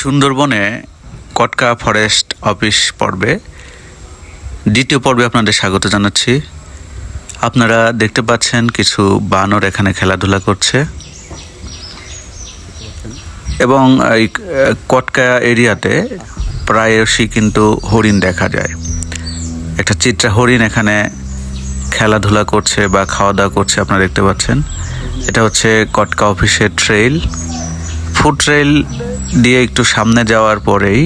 সুন্দরবনে Katka forest office পর্বে, দ্বিতীয় পর্বে আপনাদের স্বাগত জানাচ্ছি। আপনারা দেখতে পাচ্ছেন কিছু বানর এখানে খেলাধুলা করছে। এবং এই কটকা এরিয়াতে প্রায়শই কিন্তু হরিণ দেখা যায়। একটা চিত্রা হরিণ এখানে খেলাধুলা করছে বা খাওয়া দাওয়া করছে, আপনারা দেখতে পাচ্ছেন। এটা হচ্ছে কটকা অফিসের ট্রেইল। ফুড ট্রেইল দিয়ে একটু সামনে যাওয়ার পরেই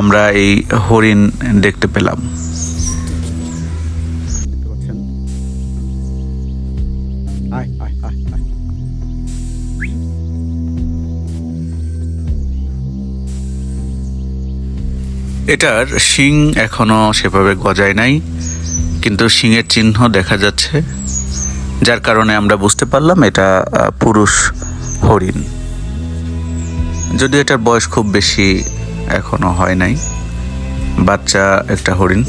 আমরা এই হরিণ দেখতে পেলাম। এটার শিং এখনও সেভাবে গজায় নাই, কিন্তু শিংয়ের চিহ্ন দেখা যাচ্ছে, যার কারণে আমরা বুঝতে পারলাম এটা পুরুষ হরিণ। যদিও এটার বয়স খুব বেশি এখনও হয় নাই, বাচ্চা একটা হরিণ।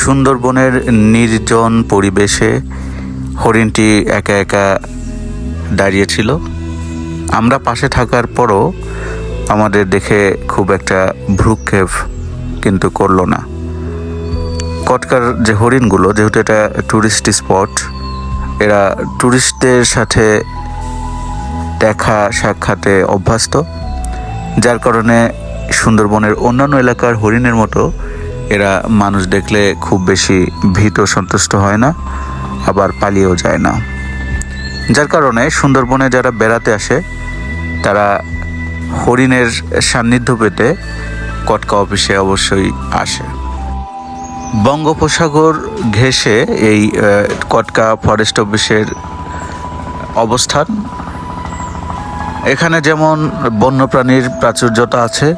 সুন্দরবনের নির্জন পরিবেশে হরিণটি একা একা দাঁড়িয়েছিল আমরা পাশে থাকার পরও আমাদের দেখে খুব একটা ভ্রুক্ষেপ কিন্তু করল না। কটকার যে হরিণগুলো, যেহেতু এটা ট্যুরিস্ট স্পট এরা ট্যুরিস্টদের সাথে দেখা, সাক্ষাতে অভ্যস্ত। যার কারণে সুন্দরবনের অন্যান্য এলাকার হরিণের মতো এরা মানুষ দেখলে খুব বেশি ভীত সন্তুষ্ট হয় না, আবার পালিয়েও যায় না। যার কারণে সুন্দরবনে যারা বেড়াতে আসে, তারা হরিণের সান্নিধ্য পেতে কটকা অফিসে অবশ্যই আসে। বঙ্গোপসাগর ঘেঁষে এই কটকা ফরেস্ট অফিসের অবস্থান। এখানে যেমন বন্যপ্রাণীর প্রাচুর্যতা আছে,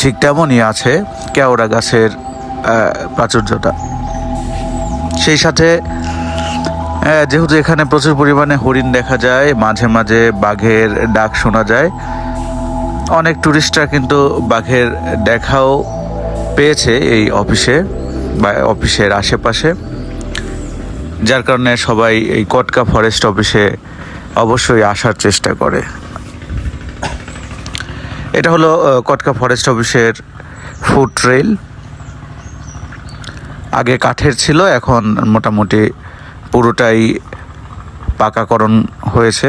ঠিক তেমনই আছে কেওড়া গাছের প্রাচুর্যতা। সেই সাথে যেহেতু এখানে প্রচুর পরিমাণে হরিণ দেখা যায়, মাঝে মাঝে বাঘের ডাক শোনা যায়, অনেক টুরিস্টরা কিন্তু বাঘের দেখাও পেয়েছে এই অফিসে। বা অফিসের আশেপাশে। যার কারণে সবাই এই কটকা ফরেস্ট অফিসে অবশ্যই আসার চেষ্টা করে। এটা হলো কটকা ফরেস্ট অফিসের ফুড ট্রেল আগে কাঠের ছিল, এখন মোটামুটি পুরোটাই পাকাকরণ হয়েছে।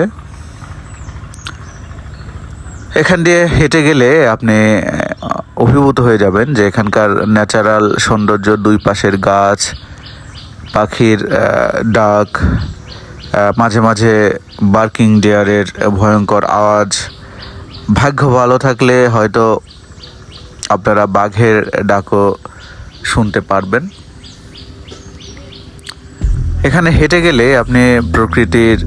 এখান দিয়ে হেঁটে গেলে আপনি অভিভূত হয়ে যাবেন যে এখানকার ন্যাচারাল সৌন্দর্য, দুই পাশের গাছ, পাখির ডাক মাঝে মাঝে বার্কিং ডেয়ারের ভয়ঙ্কর আওয়াজ। ভাগ্য ভালো থাকলে হয়তো আপনারা বাঘের ডাকও শুনতে পারবেন। এখানে হেঁটে গেলে আপনি প্রকৃতির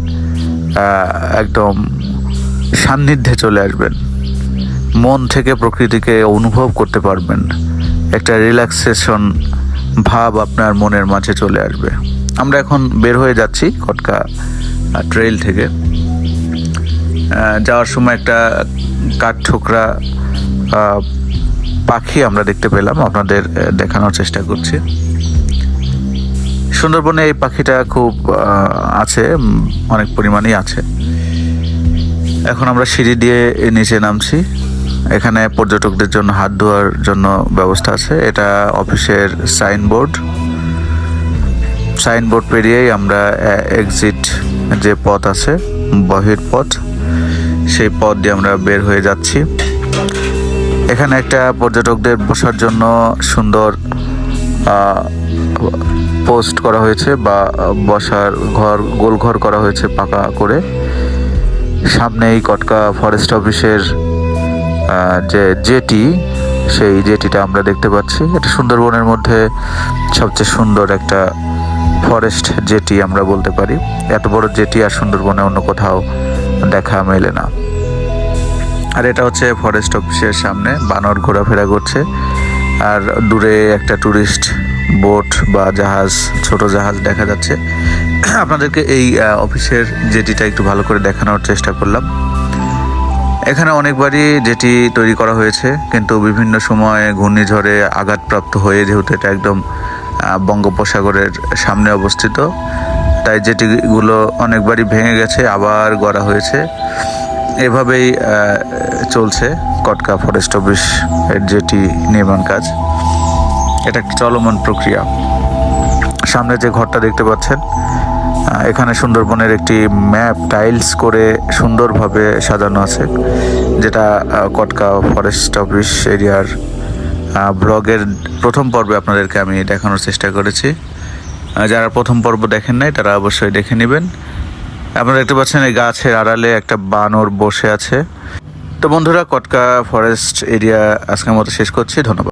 একদম সান্নিধ্যে চলে আসবেন। মন থেকে প্রকৃতিকে অনুভব করতে পারবেন। একটা রিল্যাক্সেশন ভাব আপনার মনের মাঝে চলে আসবে। আমরা এখন বের হয়ে যাচ্ছি কটকা ট্রেইল থেকে। যাওয়ার সময় একটা কাঠ ঠোকরা পাখি আমরা দেখতে পেলাম, আপনাদের দেখানোর চেষ্টা করছি। সুন্দরবনে এই পাখিটা খুব আছে অনেক পরিমাণেই আছে। এখন আমরা সিঁড়ি দিয়ে নিচে নামছি। এখানে পর্যটকদের জন্য হাত ধোয়ার জন্য ব্যবস্থা আছে। এটা অফিসের সাইনবোর্ড। সাইনবোর্ড পেরিয়েই আমরা এক্সিট যে পথ আছে, বহির পথ, সেই পথ দিয়ে আমরা বের হয়ে যাচ্ছি। এখানে একটা পর্যটকদের বসার জন্য সুন্দর পোস্ট করা হয়েছে বা বসার ঘর গোল ঘর করা হয়েছে পাকা করে। সামনেই কটকা ফরেস্ট অফিসের যে জেটি, সেই জেটিটা আমরা দেখতে পাচ্ছি। এটা সুন্দরবনের মধ্যে সবচেয়ে সুন্দর একটা ফরেস্ট জেটি আমরা বলতে পারি। এত বড় জেটি আর সুন্দরবনে অন্য কোথাও দেখা মেলে না। আর এটা হচ্ছে ফরেস্ট অফিসের সামনে, বানর ঘোরাফেরা করছে। আর দূরে একটা ট্যুরিস্ট বোট বা জাহাজ, ছোট জাহাজ দেখা যাচ্ছে। আপনাদেরকে এই অফিসের জেটিটা একটু ভালো করে দেখানোর চেষ্টা করলাম। এখানে অনেকবারই যেটি তৈরি করা হয়েছে, কিন্তু বিভিন্ন সময়ে ঘূর্ণিঝড়ে আঘাতপ্রাপ্ত হয়ে যেহেতু এটা একদম বঙ্গোপসাগরের সামনে অবস্থিত, তাই যেটিগুলো অনেকবারই ভেঙে গেছে, আবার গড়া হয়েছে। এভাবেই চলছে কটকা ফরেস্ট অফিস এর যেটি নির্মাণ কাজ। এটা একটি চলমান প্রক্রিয়া। সামনে যে ঘরটা দেখতে পাচ্ছেন এখানে সুন্দরবনের একটি ম্যাপ, টাইলস করে সুন্দরভাবে সাজানো আছে, যেটা কটকা ফরেস্ট অফিস এরিয়ার ব্লগের প্রথম পর্বে আপনাদেরকে আমি দেখানোর চেষ্টা করেছি। যারা প্রথম পর্ব দেখেন নাই, তারা অবশ্যই দেখে নেবেন। আপনারা দেখতে পাচ্ছেন এই গাছের আড়ালে একটা বানর বসে আছে। তো বন্ধুরা, কটকা ফরেস্ট এরিয়া আজকের মতো শেষ করছি, ধন্যবাদ।